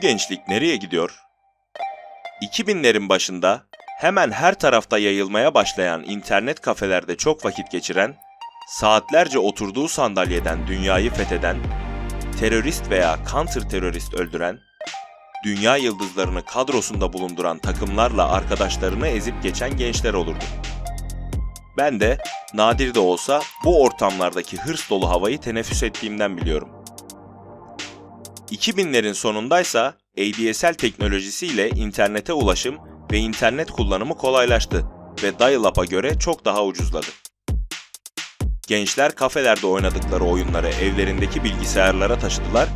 gençlik nereye gidiyor? 2000'lerin başında hemen her tarafta yayılmaya başlayan internet kafelerde çok vakit geçiren, saatlerce oturduğu sandalyeden dünyayı fetheden, terörist veya counter terörist öldüren, dünya yıldızlarını kadrosunda bulunduran takımlarla arkadaşlarını ezip geçen gençler olurdu. Ben de nadir de olsa bu ortamlardaki hırs dolu havayı teneffüs ettiğimden biliyorum. 2000'lerin sonundaysa ADSL teknolojisiyle internete ulaşım ve internet kullanımı kolaylaştı ve dial-up'a göre çok daha ucuzladı. Gençler kafelerde oynadıkları oyunları evlerindeki bilgisayarlara taşıdılar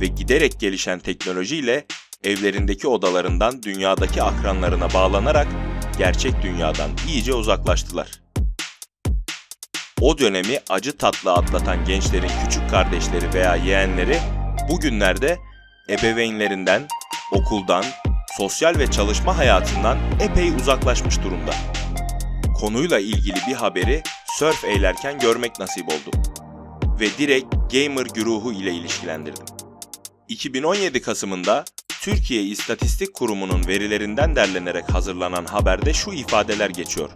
ve giderek gelişen teknolojiyle evlerindeki odalarından dünyadaki akranlarına bağlanarak gerçek dünyadan iyice uzaklaştılar. O dönemi acı tatlı atlatan gençlerin küçük kardeşleri veya yeğenleri bugünlerde ebeveynlerinden, okuldan, sosyal ve çalışma hayatından epey uzaklaşmış durumda. Konuyla ilgili bir haberi surf eğlerken görmek nasip oldu. Ve direkt gamer güruhu ile ilişkilendirdim. 2017 Kasım'ında Türkiye İstatistik Kurumu'nun verilerinden derlenerek hazırlanan haberde şu ifadeler geçiyor.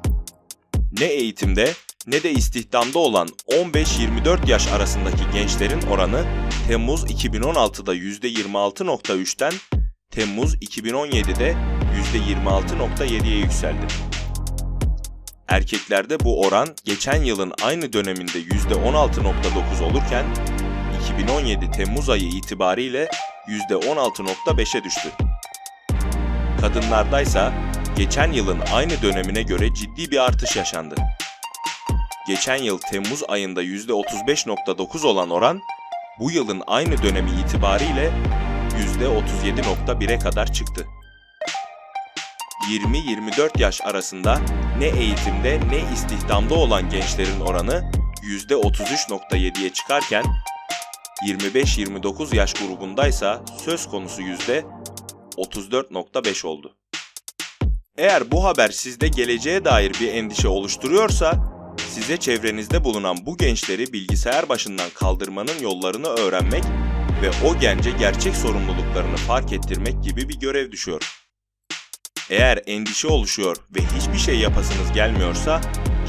Ne eğitimde ne de istihdamda olan 15-24 yaş arasındaki gençlerin oranı Temmuz 2016'da %26.3'ten Temmuz 2017'de %26.7'ye yükseldi. Erkeklerde bu oran geçen yılın aynı döneminde %16.9 olurken 2017 Temmuz ayı itibariyle %16.5'e düştü. Kadınlardaysa geçen yılın aynı dönemine göre ciddi bir artış yaşandı. Geçen yıl Temmuz ayında %35.9 olan oran bu yılın aynı dönemi itibariyle %37.1'e kadar çıktı. 20-24 yaş arasında ne eğitimde ne istihdamda olan gençlerin oranı %33.7'ye çıkarken 25-29 yaş grubundaysa söz konusu %34.5 oldu. Eğer bu haber sizde geleceğe dair bir endişe oluşturuyorsa, size çevrenizde bulunan bu gençleri bilgisayar başından kaldırmanın yollarını öğrenmek ve o gence gerçek sorumluluklarını fark ettirmek gibi bir görev düşüyor. Eğer endişe oluşuyor ve hiçbir şey yapasınız gelmiyorsa,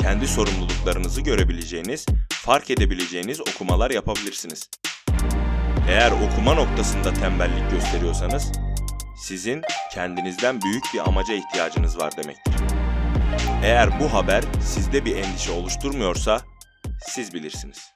kendi sorumluluklarınızı görebileceğiniz, fark edebileceğiniz okumalar yapabilirsiniz. Eğer okuma noktasında tembellik gösteriyorsanız, sizin kendinizden büyük bir amaca ihtiyacınız var demektir. Eğer bu haber sizde bir endişe oluşturmuyorsa, siz bilirsiniz.